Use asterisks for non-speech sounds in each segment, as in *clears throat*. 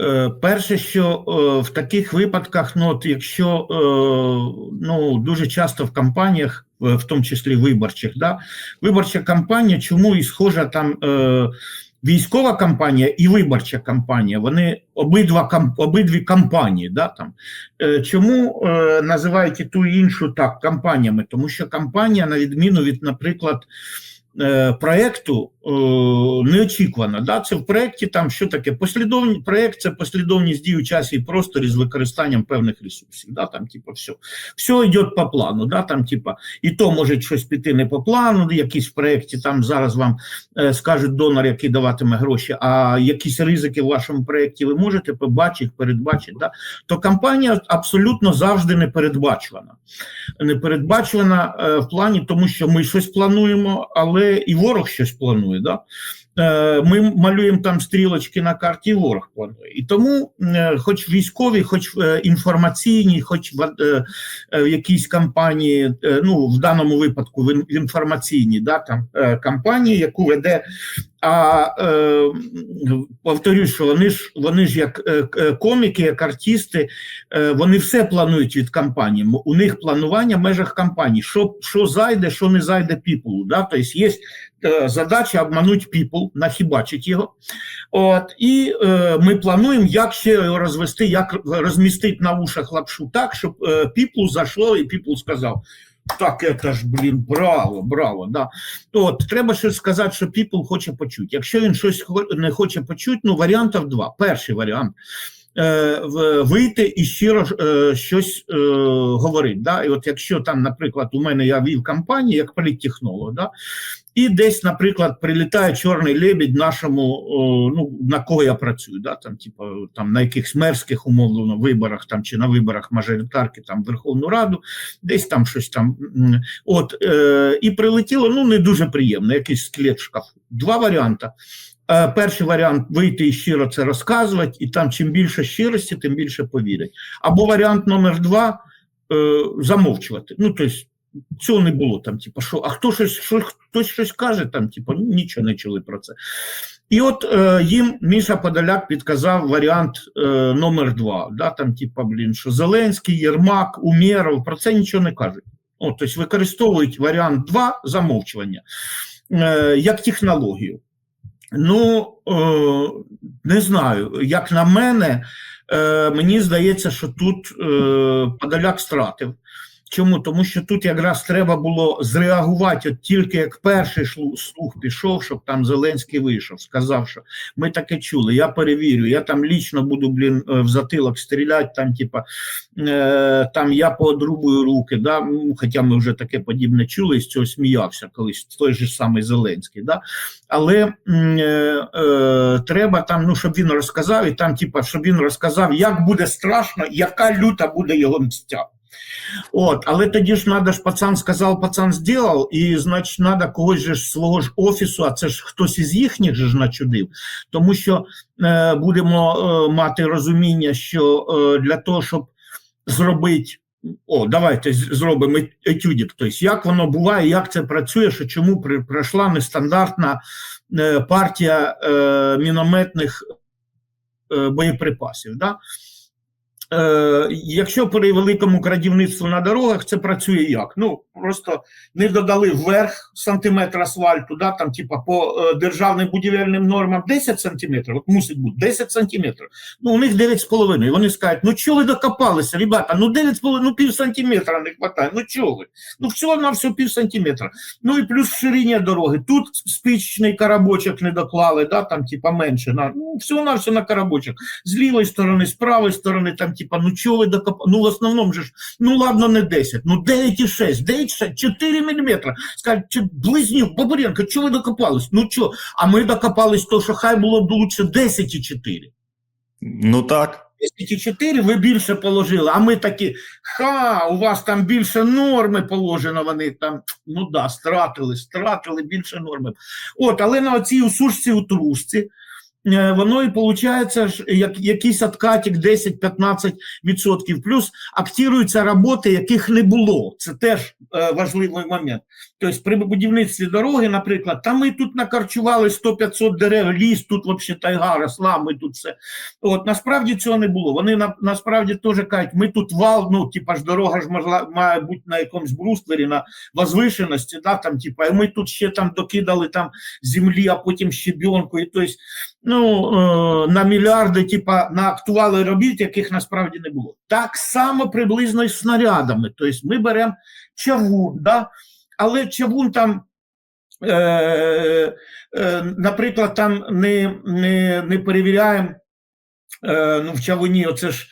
Е, Перше, що е, в таких випадках, ну от якщо е, ну дуже часто в кампаніях, в тому числі виборчих, да, виборча кампанія, чому і схожа там військова кампанія і виборча кампанія, вони обидва обидві кампанії, да, там. Чому називають і ту і іншу так кампаніями? Тому що кампанія, на відміну від, наприклад, проекту е, неочікувана. Да? Це в проєкті там що таке? Послідовні проєкт це послідовність дій у часі і просторі з використанням певних ресурсів. Да? Там, типа, все. все йде по плану. Да? Там, типа, і то може щось піти не по плану, якісь в проєкті там зараз вам е, скажуть донор, який даватиме гроші, а якісь ризики в вашому проєкті ви можете побачити, передбачити. Да? То кампанія абсолютно завжди. Не передбачувана е, в плані, тому що ми щось плануємо, але і ворог щось планує. Да? Е, Ми малюємо там стрілочки на карті, і ворог планує. І тому, е, хоч військові, хоч інформаційні, хоч в, якійсь кампанії, ну в даному випадку в інформаційній да, кампанії, яку веде. А е, повторюю, що вони ж вони ж як е, е, коміки, як артисти, е, вони все планують від кампанії. У них планування в межах кампанії. Що, що зайде, що не зайде піплу. Да? Тобто є е, задача обманути піпл, нахібачити його. От, і е, ми плануємо, як ще його розвести, як розмістити на ушах лапшу так, щоб е, піплу зайшло, і піпл сказав. Так, это ж, блін, браво, браво. Да. От, треба щось сказати, що People хоче почути. Якщо він щось не хоче почути, ну варіантів два. Перший варіант е, вийти і щиро е, щось е, говорити. Да? І от якщо там, наприклад, у мене я вів кампанію як політтехнолог, да? І десь, наприклад, прилітає чорний лебідь нашому, ну, на кого я працюю, да? там, типу, там, на якихось мерських умовлено виборах там, чи на виборах мажоритарки там, Верховну Раду, десь там щось там. От, е, і прилетіло ну, не дуже приємно, якийсь склет шкафу. Два варіанти. Е, Перший варіант вийти і щиро це розказувати, і там чим більше щирості, тим більше повірять. Або варіант номер два е, замовчувати. Ну, тобто, цього не було там, типу, що, а хто щось, що, хтось щось каже, там, типу, ну, нічого не чули про це. І от е, їм Міша Подоляк підказав варіант е, номер два. Да, там, типу, блін, що Зеленський, Єрмак, Умєров, про це нічого не кажуть. О, тобто використовують варіант 2 замовчування е, як технологію. Ну, е, не знаю, як на мене, е, мені здається, що тут е, Подоляк стратив. Чому? Тому що тут якраз треба було зреагувати от тільки як перший слух пішов, щоб там Зеленський вийшов, сказав, що ми таке чули, я перевірю, я там лічно буду, блін, е, в затилок стріляти, там, типа, е, там я поодрубую руки, да? хоча ми вже таке подібне чули, і з цього сміявся колись той же самий Зеленський. Да? Але е, е, треба там, ну, щоб він розказав, і там, типа, щоб він розказав, як буде страшно, яка люта буде його мстя. От, але тоді ж треба ж пацан сказав, пацан зробив, і значить треба когось же ж свого ж офісу, а це ж хтось із їхніх же ж начудив. Тому що е, будемо е, мати розуміння, що е, для того, щоб зробити. О, давайте зробимо етюдік. Тобто, як воно буває, як це працює, що чому пройшла нестандартна е, партія е, мінометних е, боєприпасів. Да? Е, якщо при великому крадівництву на дорогах, це працює як? Ну, просто не додали вверх сантиметр асфальту, да, там, типа, по е, державним будівельним нормам 10 сантиметрів, от мусить бути 10 сантиметрів. Ну, у них 9,5. Вони скажуть, ну чого ви докопалися, ребята, ну 9,5, ну пів сантиметра не вистачає, ну чого ви? Ну всього на все пів сантиметра. Ну і плюс ширина дороги. Тут спичечний карабочок не доклали, да, там, типа, менше. На, ну, всього на все на карабочок. З лівої сторони, з правої сторони, там, типа, ну чого ви докопали? Ну, в основному же ж, ну ладно, не 10, ну 9,6, 9,6, 4 міліметри. Скажуть, чи близнюк, Бабуренко, чого ви докопались? Ну чого? А ми докопались то, що хай було б лучше 10,4. Ну так. 10,4 ви більше положили, а ми такі, ха, у вас там більше норми положено, вони там, ну да, стратили, стратили більше норми. От, але на оцій усушці утрусці, е, воно і виходить як, якийсь откатик 10-15%, плюс актируються роботи, яких не було. Це теж е, важливий момент. Тобто при будівництві дороги, наприклад, там ми тут накарчували 100-500 дерев, ліс, тут взагалі тайга росла, ми тут все. От насправді цього не було. Вони на, насправді теж кажуть, ми тут вал, ну, типа ж дорога ж могла, має бути на якомусь бруствері, на возвишеності, да, там, типа, і ми тут ще там докидали там землі, а потім щебенку. І, тобто, ну, е, на мільярди, типа, на актуали робіт, яких насправді не було. Так само приблизно і з снарядами. Тобто ми беремо чавун, да, але чавун там. Е, е, наприклад, там не, не, не перевіряємо е, ну, в чавуні, оце ж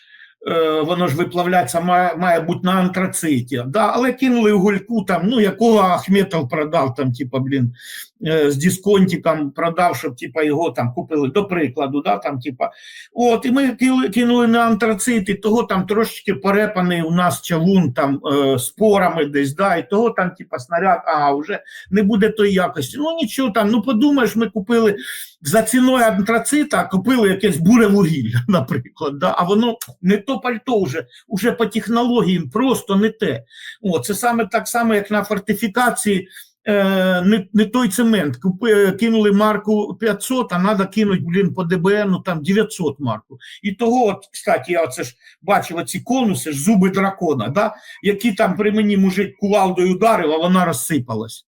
е, воно ж виплавляється, має, має бути на антрациті. Да? Але кинули в гульку, там, ну, якого Ахметов продав, там, типа, блін, з дисконтиком продав, щоб типа, його там купили, до прикладу, да, там, типа, от, і ми кинули, на антрацит, і того там трошечки порепаний у нас чавун там е, спорами десь, да, і того там, типа, снаряд, а, вже не буде тої якості. Ну, нічого там, ну, подумаєш, ми купили за ціною антрацита, купили якесь буревугілля, *laughs* наприклад, да, а воно не то пальто вже, уже по технологіям просто не те. О, це саме так само, як на фортифікації, е, не, не той цемент. Купи, кинули марку 500, а треба кинути, блін, по ДБНу там 900 марку. І того, от, кстати, я оце ж бачив оці конуси, ж зуби дракона, да, які там при мені мужик кувалдою ударив, а вона розсипалась.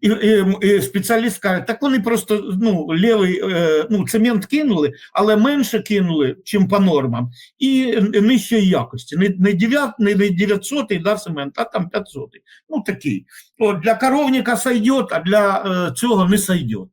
І, і, і спеціаліст каже, так вони просто ну, лівий, е, ну, цемент кинули, але менше кинули, чим по нормам, і нижчої якості. Не, не, 9, не, не 900 да, цемент, а там 500. Ну такий. От, для коровника сойдет, а для е, цього не сойдет.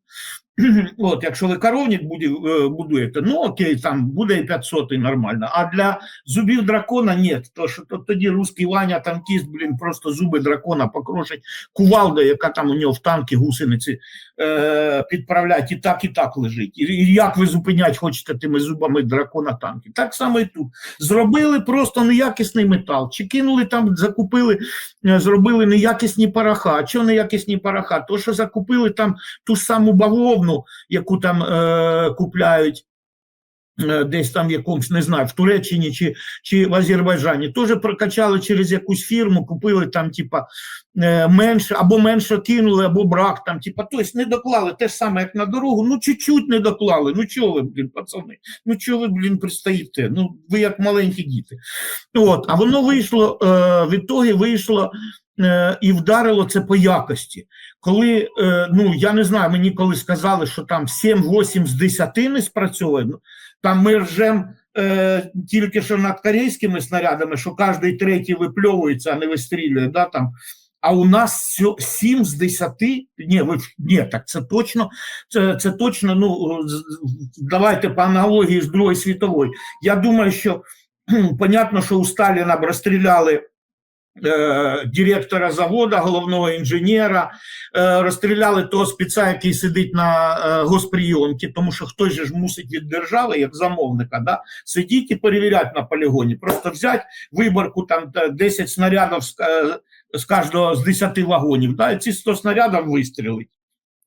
*clears throat* От, якщо ви коровник буде, е, будуєте, ну окей, там буде і 500 і нормально. А для зубів дракона ні. То що то, тоді русський Ваня танкіст, блін, просто зуби дракона покрошить кувалда, яка там у нього в танки гусениці е, підправлять, і так, і так лежить. І, і як ви зупинять хочете тими зубами дракона танки? Так само і тут. Зробили просто неякісний метал, чи кинули там, закупили, е, зробили неякісні пороха. А чого неякісні пороха? То, що закупили там ту саму бавовну, яку там е, купляють. Е, Десь там в якомусь, не знаю, в Туреччині чи, чи в Азербайджані, теж прокачали через якусь фірму, купили там, типа, е, менше, або менше кинули, або брак там, типа, тобто не доклали те ж саме, як на дорогу, ну чуть-чуть не доклали. Ну чого ви, блін, пацани? Ну чого ви, блін, пристаєте? Ну, ви як маленькі діти. От, а воно вийшло, е, в ітогі вийшло і вдарило це по якості. Коли, ну я не знаю, мені коли сказали, що там 7-8 з 10 не спрацьовує, ну, там ми ржем е, тільки що над корейськими снарядами, що кожний третій випльовується, а не вистрілює. Да, там. А у нас сьо- 7 з 10? Ні, ви, ні, так це точно, це, це точно, ну, давайте по аналогії з Другої світової. Я думаю, що понятно, що у Сталіна розстріляли директора заводу, головного інженера, е, розстріляли того спеца, який сидить на е, госприйомці, тому що хтось же ж мусить від держави, як замовника, да, сидіти і перевіряти на полігоні. Просто взяти виборку там та 10 снарядів е, з кожного з 10 вагонів, да, і ці 100 снарядів вистрілить.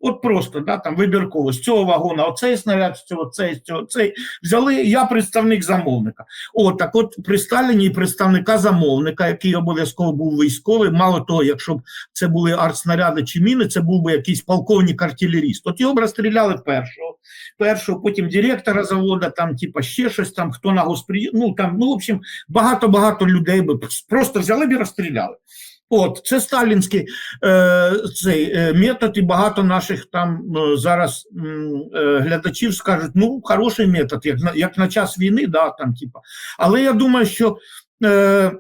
От просто, да, там вибірково, з цього вагона оцей снаряд, з цього цей, з цього цей. Взяли, я представник замовника. От так от при Сталіні і представника замовника, який обов'язково був військовий, мало того, якщо б це були артснаряди чи міни, це був би якийсь полковник артилеріст. От його б розстріляли першого, першого, потім директора заводу, там, типа, ще щось там, хто на госпрі... ну там, ну, в общем, багато-багато людей би просто взяли б і розстріляли. От, це сталінський е, цей е, метод, і багато наших там е, зараз е, глядачів скажуть, ну, хороший метод, як на, як на час війни, да, там, типа. Але я думаю, що е,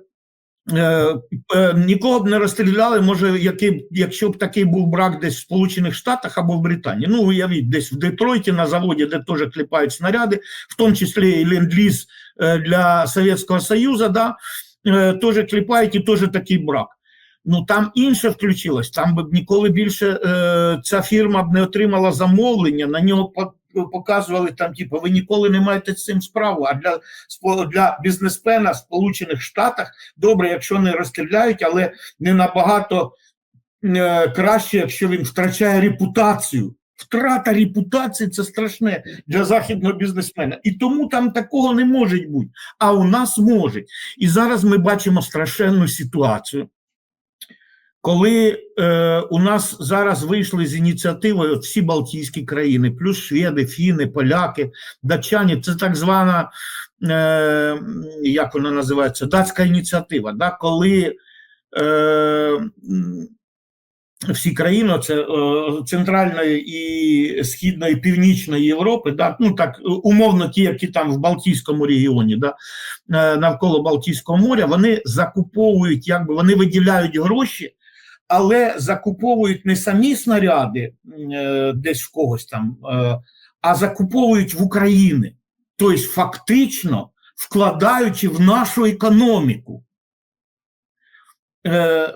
е, е, нікого б не розстріляли, може, який, якщо б такий був брак десь в Сполучених Штатах або в Британії. Ну, уявіть, десь в Детройті на заводі, де теж кліпають снаряди, в тому числі і ленд-ліз е, для Совєтського Союзу, да, е, теж кліпають і теж такий брак. Ну там інше включилось. Там би ніколи більше е, ця фірма б не отримала замовлення. На нього показували там, типу, ви ніколи не маєте з цим справу. А для для бізнесмена в Сполучених Штатах добре, якщо не розстріляють, але не набагато е, краще, якщо він втрачає репутацію. Втрата репутації це страшне для західного бізнесмена. І тому там такого не може бути. А у нас може. І зараз ми бачимо страшенну ситуацію. Коли е, у нас зараз вийшли з ініціативою всі Балтійські країни, плюс шведи, фіни, поляки, датчані, це так звана, е, як вона називається, датська ініціатива, да, коли е, всі країни це е, Центральної і Східної, Північної Європи, да, ну так умовно, ті, які там в Балтійському регіоні, да, е, навколо Балтійського моря, вони закуповують, якби вони виділяють гроші, але закуповують не самі снаряди е, десь в когось там, е, а закуповують в Україні. Тобто, фактично вкладаючи в нашу економіку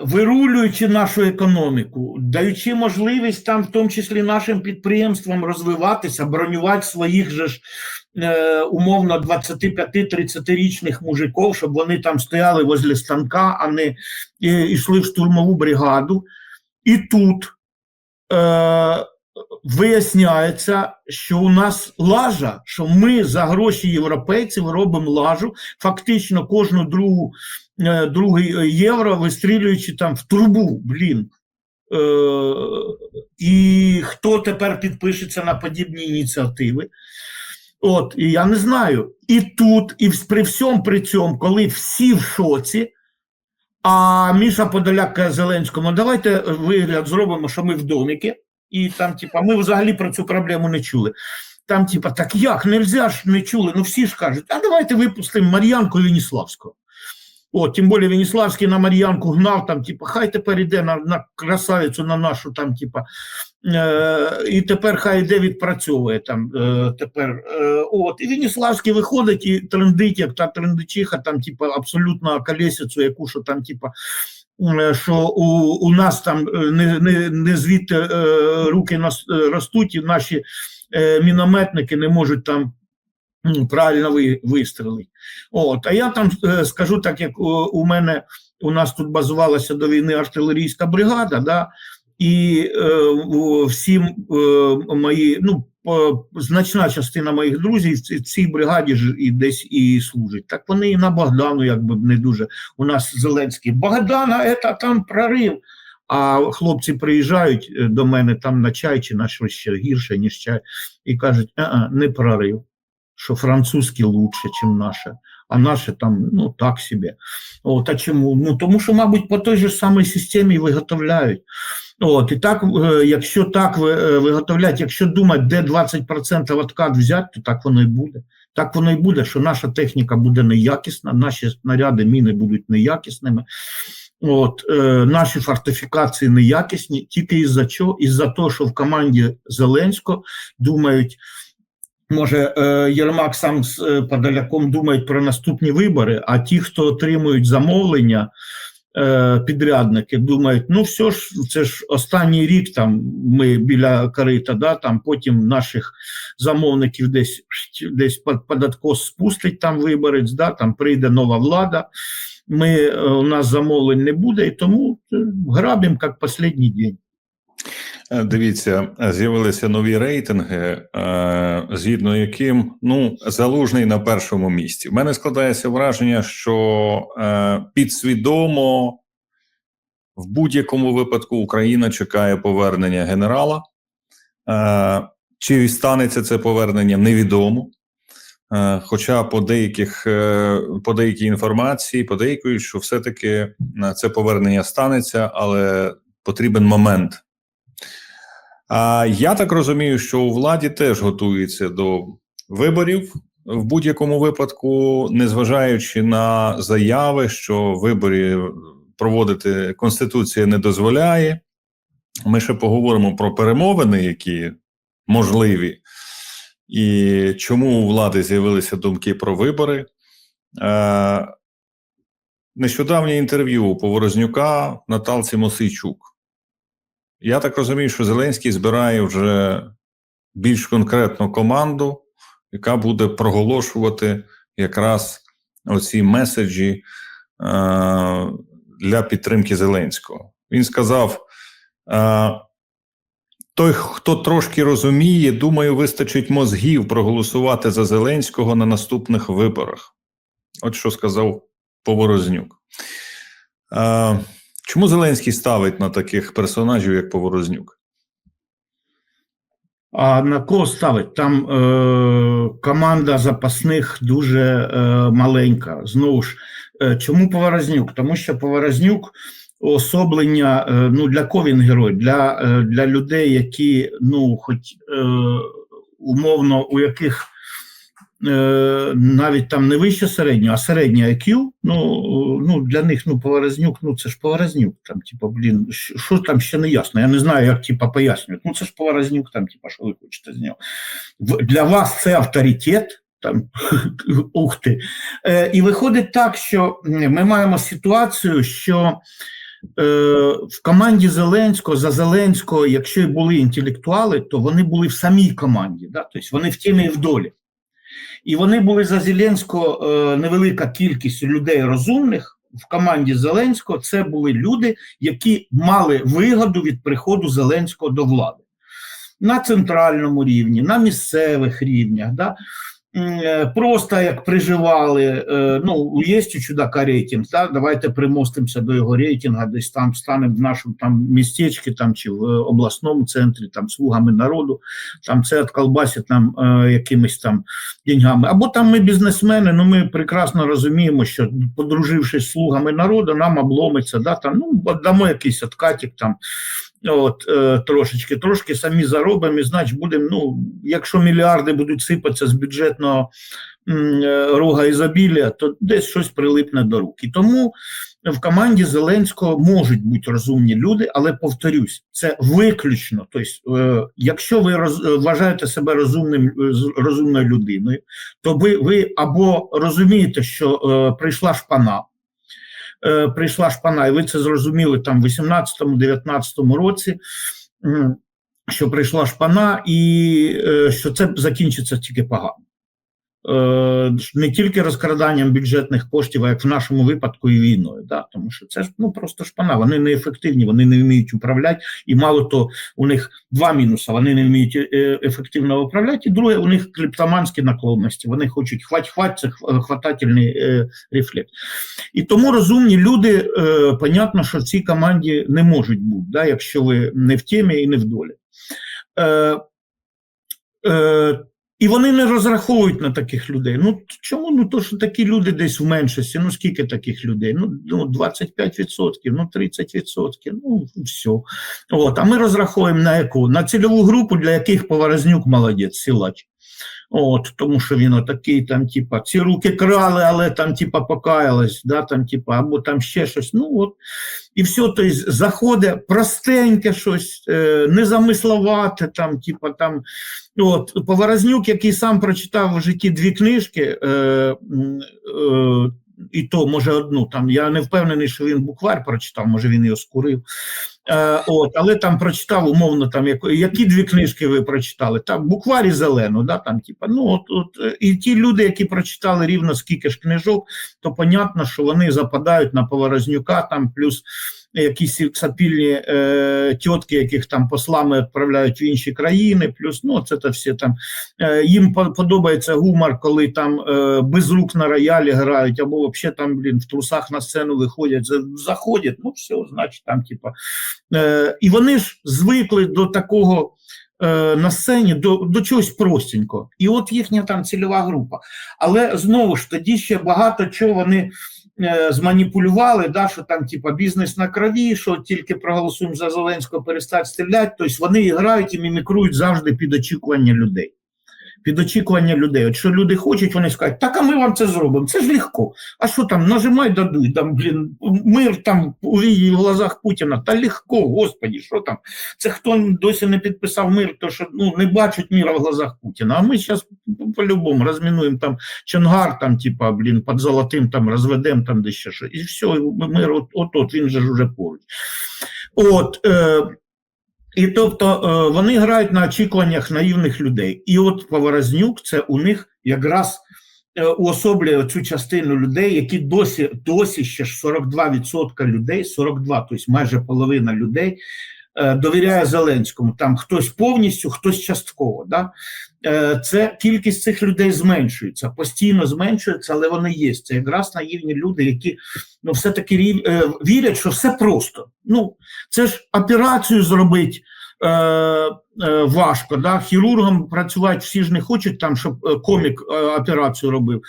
вирулюючи нашу економіку, даючи можливість там, в тому числі нашим підприємствам, розвиватися, бронювати своїх же ж е, умовно 25-30-річних мужиків, щоб вони там стояли возле станка, а не е, йшли в штурмову бригаду. І тут е, виясняється, що у нас лажа, що ми за гроші європейців робимо лажу, фактично кожну другу е, другий євро, вистрілюючи там в трубу, блін. Е, і хто тепер підпишеться на подібні ініціативи? От, і я не знаю. І тут, і при всьому при цьому, коли всі в шоці, а Міша Подоляк каже Зеленському, давайте вигляд зробимо, що ми в доміки, і там, типа, ми взагалі про цю проблему не чули. Там, типа, так як, нельзя ж не чули. Ну всі ж кажуть, а давайте випустимо Мар'янку Веніславського. О, тим більше Веніславський на Мар'янку гнав, там, типа, хай тепер іде на, на красавицю, на нашу там, типа, е, і тепер хай іде відпрацьовує там е, тепер. Е, от, і Веніславський виходить і трендить, як та трендичиха, там, типа, абсолютно колесицю, яку, що там, типа, е, що у, у нас там е, не, не, не звідти е, руки нас, е, ростуть, і наші е, мінометники не можуть там правильно ви. От, а я там е, скажу так, як у, у мене у нас тут базувалася до війни артилерійська бригада, да, і е, всі е, мої, ну, значна частина моїх друзів в цій бригаді ж і десь і служить. Так вони і на Богдану, якби не дуже. У нас Зеленський Богдана, це там прорив. А хлопці приїжджають е, до мене там на чай чи на щось ще гірше, ніж чай, і кажуть, а, не прорив, що французькі лучше, ніж наше, а наше там ну так собі. От, а чому? Ну тому що, мабуть, по той же самій системі виготовляють. От, і так, е, якщо так ви- е, виготовляють, якщо думати, де 20% откат взяти, то так воно і буде. Так воно і буде, що наша техніка буде неякісна, наші снаряди, міни будуть неякісними. От, е, наші фортифікації неякісні, тільки із-за чого? Із-за того, що в команді Зеленського думають, може, е, Єрмак сам з е, Подоляком думають про наступні вибори, а ті, хто отримують замовлення, е, підрядники, думають, ну все ж, це ж останній рік там ми біля корита, да, там потім наших замовників десь, десь под, под откос спустить там виборець, да, там прийде нова влада, ми, у нас замовлень не буде, і тому грабимо як останній день. Е, Дивіться, з'явилися нові рейтинги, е, згідно яким ну залужний на першому місці. В мене складається враження, що е, підсвідомо в будь-якому випадку Україна чекає повернення генерала. Чи станеться це повернення, невідомо. Хоча по деяких по деякій інформації подейкують, що все-таки це повернення станеться, але потрібен момент. А я так розумію, що у владі теж готується до виборів в будь-якому випадку, незважаючи на заяви, що вибори проводити Конституція не дозволяє. Ми ще поговоримо про перемовини, які можливі, і чому у влади з'явилися думки про вибори. Е, Нещодавнє інтерв'ю у Поворознюка Наталці Мосийчук. Я так розумію, що Зеленський збирає вже більш конкретну команду, яка буде проголошувати якраз оці меседжі е, для підтримки Зеленського. Він сказав: е, той, хто трошки розуміє, думаю, вистачить мозгів проголосувати за Зеленського на наступних виборах. От що сказав Поворознюк. Е, Чому Зеленський ставить на таких персонажів, як Поворознюк? А на кого ставить? Там е, команда запасних дуже е, маленька. Знову ж, е, чому Поворознюк? Тому що Поворознюк особлення, е, ну для кого він герой? Для, е, для людей, які, ну, хоч е, умовно, у яких навіть там не вище середнього, а середнє IQ, ну, ну для них ну, Поворознюк, ну це ж Поворознюк, там, типа, блін, що там ще не ясно. Я не знаю, як типа пояснюють. Ну це ж Поворознюк, там, типа, що ви хочете з нього. Для вас це авторитет. Там, *laughs* ух ти. Е, і виходить так, що ми маємо ситуацію, що е, в команді Зеленського, за Зеленського, якщо і були інтелектуали, то вони були в самій команді, да? тобто вони в темі і в долі. І вони були за Зеленського е, невелика кількість людей розумних в команді Зеленського. Це були люди, які мали вигоду від приходу Зеленського до влади на центральному рівні, на місцевих рівнях. Да? Е, Просто як приживали, е, ну, є у чудака рейтинг, да? давайте примостимося до його рейтингу, десь там станемо в нашому там містечці там, чи в обласному центрі, там слугами народу, там це отколбасить нам е, якимись там деньгами. Або там ми бізнесмени, ну ми прекрасно розуміємо, що подружившись з слугами народу, нам обломиться, да, там, ну, дамо якийсь откатик там, от, е, трошечки, трошки самі заробимо, і значить будемо, ну, якщо мільярди будуть сипатися з бюджетного е, рога ізобілія, то десь щось прилипне до рук. І тому в команді Зеленського можуть бути розумні люди, але повторюсь, це виключно. Тобто, е, якщо ви роз, е, вважаєте себе розумним е, розумною людиною, то ви, ви або розумієте, що е, прийшла шпана. Е, прийшла шпана, і ви це зрозуміли там в 18-19 році, що прийшла шпана, і е, що це закінчиться тільки погано. Е, не тільки розкраданням бюджетних коштів, а як в нашому випадку і війною. Да? Тому що це ж ну просто шпана, вони неефективні, вони не вміють управляти, і мало то у них два мінуси: вони не вміють е, ефективно управляти, і друге, у них кліптоманські наклонності. Вони хочуть хвать-хвать, це хватательний е, рефлекс. І тому розумні люди, е, понятно, що в цій команді не можуть бути, да, якщо ви не в темі і не в долі. Е, е, і вони не розраховують на таких людей. Ну чому? Ну то що такі люди десь в меншості. Ну скільки таких людей? Ну, ну 25%, ну 30%, ну все. От, а ми розраховуємо на яку? На цільову групу, для яких Поворознюк молодець, силач. От, тому що він отакий, там, типа, ці руки крали, але там, типа, покаялись, да, там, типа, або там ще щось. Ну от, і все, тобто заходить простеньке щось, е, незамисловате, там, типа, там, От Поворознюк, який сам прочитав в житті дві книжки, е, е, і то може одну. Там я не впевнений, що він буквар прочитав, може він його скурив. Е, от, але там прочитав умовно, там які дві книжки ви прочитали? Там букварі зелену, да, там, типа, ну от, от е, і ті люди, які прочитали рівно скільки ж книжок, то понятно, що вони западають на Поворознюка, там плюс якісь сапільні е, тітки, яких там послами відправляють в інші країни, плюс ну це та всі там е, їм подобається гумор, коли там е, без рук на роялі грають, або взагалі там блін в трусах на сцену виходять, заходять. Ну все, значить, там, типа. Е, і вони ж звикли до такого. Е, На сцені до, до чогось простенького. І от їхня там цільова група. Але знову ж тоді ще багато чого вони е, зманіпулювали, да, що там типа бізнес на крові, що тільки проголосуємо за Зеленського, перестать стріляти. Тобто вони грають і мімікрують завжди під очікування людей. Під очікування людей. От що люди хочуть, вони скажуть, так а ми вам це зробимо. Це ж легко. А що там, нажимай, дадуть, там, блін, мир там у глазах Путіна. Та легко, господі, що там? Це хто досі не підписав мир, то що ну, не бачать міра в глазах Путіна. А ми зараз по-любому розмінуємо там Чонгар, там, типа, блін, під золотим там розведемо там де ще що. І все, мир от, от, от він же ж уже поруч. От, е, і тобто е, вони грають на очікуваннях наївних людей. І от Поворознюк це у них якраз е, уособлює цю частину людей, які досі, досі ще ж 42% людей, 42, тобто майже половина людей е, довіряє Зеленському. Там хтось повністю, хтось частково. Да? Е, Це кількість цих людей зменшується, постійно зменшується, але вони є. Це якраз наївні люди, які ну, все-таки рів- е, вірять, що все просто. Ну, це ж операцію зробити. Е, важко, да? хірургом працювати всі ж не хочуть, там, щоб е, комік е, операцію робив.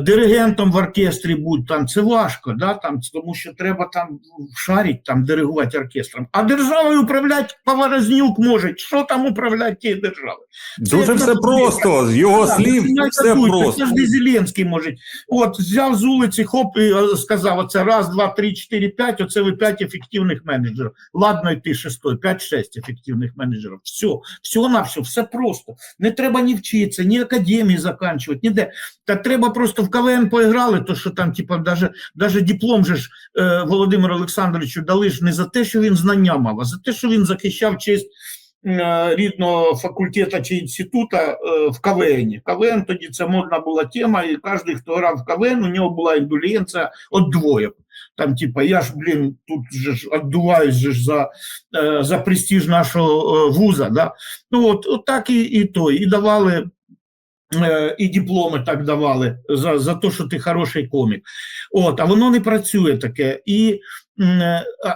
Диригентом в оркестрі будь там це важко, да? там, тому що треба там шарить, там, диригувати оркестром. А державою управляти Поворознюк може. Що там управляти тією державою? Дуже Це все просто- просто. З його Так, слів починай все катуй, просто. Це ж Зеленський може. От взяв з вулиці, хоп, і сказав: оце раз, два, три, чотири, п'ять. Оце ви п'ять ефективних менеджерів. Ладно, і ти шестой, п'ять-шесть ефективних менеджерів. Все, все на все, все просто. Не треба ні вчитися, ні академії заканчувати, ніде. Та треба просто в КВН поіграли, то що там, типа, даже, диплом же ж е, Володимиру Олександровичу дали ж не за те, що він знання мав, а за те, що він захищав честь е, рідного факультету чи інституту е, в КВН. КВН тоді це модна була тема, і кожен, хто грав в КВН, у нього була індулігенція от двоє. Там, типа, я ж, блін, тут же ж віддуваюсь же за, е, за престиж нашого е, вуза. Да? Ну, от, от так і, і то. І давали і дипломи так давали за, за те, що ти хороший комік. От, а воно не працює таке. І,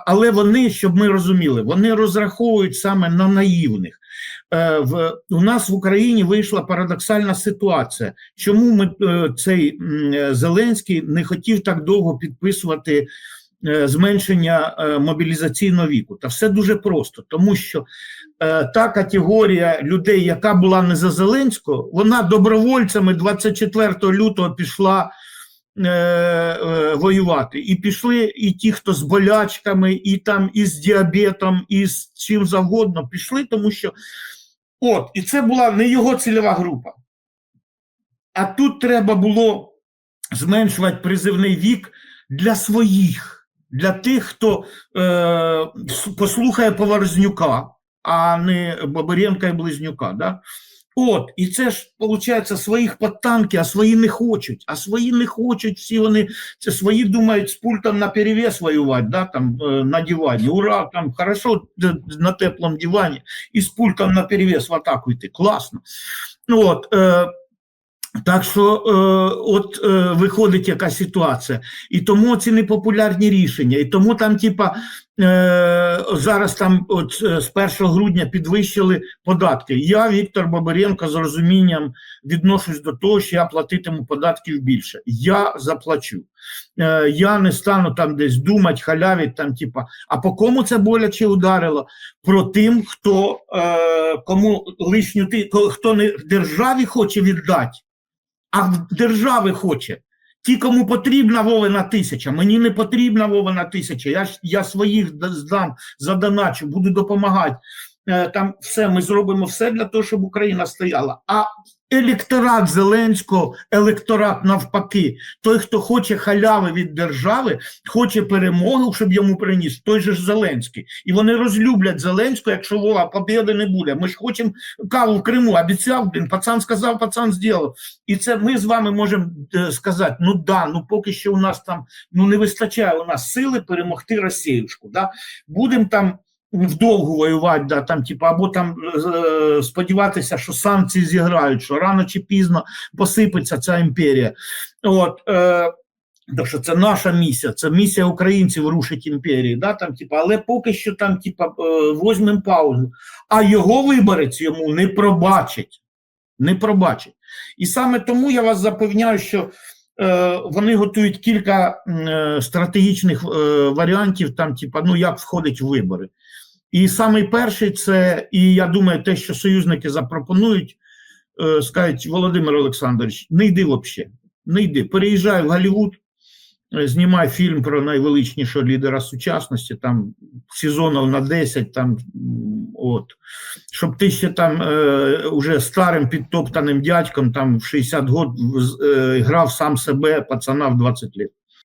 але вони, щоб ми розуміли, вони розраховують саме на наївних. Е, В, у нас в Україні вийшла парадоксальна ситуація. Чому ми, е, цей е, Зеленський не хотів так довго підписувати зменшення мобілізаційного віку? Та все дуже просто, тому що та категорія людей, яка була не за Зеленського, вона добровольцями 24 лютого пішла воювати. І пішли і ті, хто з болячками, і там і з діабетом, і з чим завгодно пішли, тому що от, і це була не його цільова група. А тут треба було зменшувати призивний вік для своїх, для тих, хто е, послухає Поворознюка, а не Бабаренка і Близнюка. Да? От, і це ж виходить своїх подтанки, а свої не хочуть. А свої не хочуть, всі вони це свої думають з пультом на перевес воювати, да, там, е, на дивані. Ура, там хорошо на теплому дивані, і з пультом на перевес в атаку йти. Класно. Ну, от, е, так що е, от е, виходить яка ситуація. І тому ці непопулярні рішення. І тому там, типа, е, зараз там от е, з 1 грудня підвищили податки. Я, Віктор Бабаренко, з розумінням відношусь до того, що я платитиму податків більше. Я заплачу. Е, я не стану там десь думати, халявить, там, типа, а по кому це боляче ударило? Про тим, хто е, кому лишню ти, хто не державі хоче віддати, а в держави хоче. Ті, кому потрібна Вовина тисяча, мені не потрібна Вовина тисяча. Я, я своїх здам здам, задоначу, буду допомагати. Е, Там все, ми зробимо все для того, щоб Україна стояла. А електорат Зеленського, електорат навпаки, той, хто хоче халяви від держави, хоче перемоги, щоб йому приніс, той же ж Зеленський. І вони розлюблять Зеленського, якщо Вова побєди не буде. Ми ж хочемо каву в Криму, обіцяв, блін, пацан сказав, пацан зробив. І це ми з вами можемо е, сказати: ну да, ну поки що у нас там ну не вистачає у нас сили перемогти Росіюшку. Да? Будемо там вдовгу воювати, да, там, типу, або там е, сподіватися, що санкції зіграють, що рано чи пізно посипеться ця імперія. От, е, так що це наша місія, це місія українців рушить імперії, да, там, типу, але поки що там, типу, е, возьмемо паузу. А його виборець йому не пробачить. Не пробачить. І саме тому я вас запевняю, що е, вони готують кілька е, стратегічних е, варіантів, там, типу, ну як входить в вибори. І самий перший це, і я думаю, те, що союзники запропонують, е, скажуть, Володимир Олександрович, не йди взагалі, не йди, переїжджай в Голлівуд, е, знімай фільм про найвеличнішого лідера сучасності, там сезонів на 10, там, от, щоб ти ще там е, уже старим підтоптаним дядьком там в 60 год е, грав сам себе, пацана в 20 років.